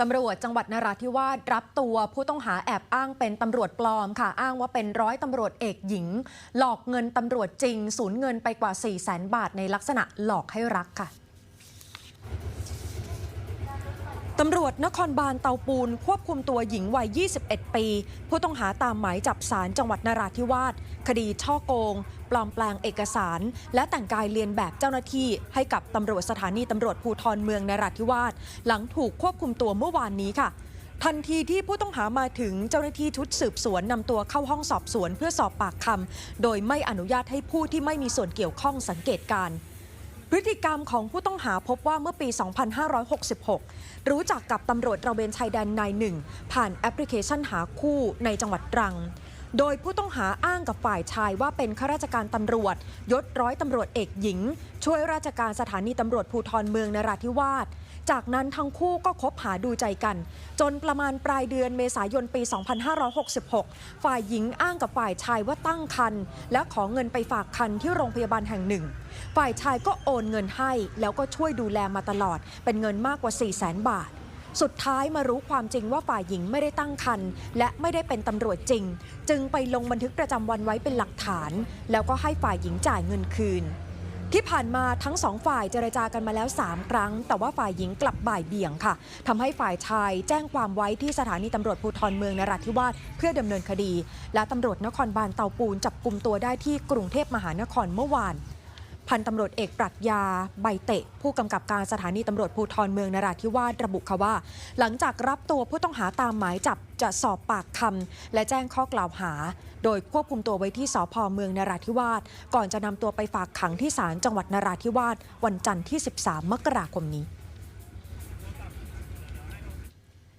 ตำรวจจังหวัดนราธิวาสรับตัวผู้ต้องหาแอบอ้างเป็นตำรวจปลอมค่ะ อ้างว่าเป็นร้อยตำรวจเอกหญิง หลอกเงินตำรวจจริง สูญเงินไปกว่า 4 0 0แสนบาทในลักษณะหลอกให้รักค่ะ ตำรวจนครบาลเตาปูน ควบคุมตัวหญิงวัย 21 ปี ผู้ต้องหาตามหมายจับสารจังหวัดนราธิวาสคดีช่อโกง ปลอมแปลงเอกสาร และแต่งกายเลียนแบบเจ้าหน้าที่ ให้กับตำรวจสถานีตำรวจภูธรเมืองนราธิวาสหลังถูกควบคุมตัวเมื่อวานนี้ค่ะ ทันทีที่ผู้ต้องหามาถึงเจ้าหน้าที่ชุดสืบสวนนำตัวเข้าห้องสอบสวนเพื่อสอบปากคำโดยไม่อนุญาตให้ผู้ที่ไม่มีส่วนเกี่ยวข้องสังเกตการณ์ พฤติกรรมของผู้ต้องหาพบว่าเมื่อปี 2566 รู้จักกับตำรวจระเวนชายแดนนายหนึ่งผ่านแอปพลิเคชันหาคู่ในจังหวัดตรัง โดยผู้ต้องหาอ้างกับฝ่ายชายว่าเป็นข้าราชการตำรวจ ยศร้อยตำรวจเอกหญิง ช่วยราชการสถานีตำรวจภูธรเมืองนราธิวาสจากนั้นทั้งคู่ก็คบหาดูใจกัน จนประมาณปลายเดือนเมษายนปี 2566 ฝ่ายหญิงอ้างกับฝ่ายชายว่าตั้งครรภ์และขอเงินไปฝากคันที่โรงพยาบาลแห่งหนึ่ง ฝ่ายชายก็โอนเงินให้ แล้วก็ช่วยดูแลมาตลอด เป็นเงินมากกว่า 4 0 0 0 0 0 บาท สุดท้ายมารู้ความจริงว่าฝ่ายหญิงไม่ได้ตั้งครรภ์และไม่ได้เป็นตำรวจจริง จึงไปลงบันทึกประจำวันไว้เป็นหลักฐาน แล้วก็ให้ฝ่ายหญิงจ่ายเงินคืน ที่ผ่านมาทั้งสองฝ่ายเจรจากันมาแล้ว 3 ครั้ง แต่ว่าฝ่ายหญิงกลับบ่ายเบี่ยงค่ะทำให้ฝ่ายชายแจ้งความไว้ที่สถานีตำรวจภูธรเมืองนราธิวาสเพื่อดำเนินคดี และตำรวจนครบาลเตาปูนจับกลุ่มตัวได้ที่กรุงเทพมหานครเมื่อวาน พันตำรวจเอกปรัชญาใบเตะ ผู้กำกับการสถานีตำรวจภูธรเมืองนราธิวาสระบุค่ะว่า หลังจากรับตัวผู้ต้องหาตามหมายจับจะสอบปากคำและแจ้งข้อกล่าวหา โดยควบคุมตัวไว้ที่สพเมืองนราธิวาสก่อนจะนำตัวไปฝากขังที่ศาลจังหวัดนราธิวาสวันจันทร์ที่ 13 มกราคมนี้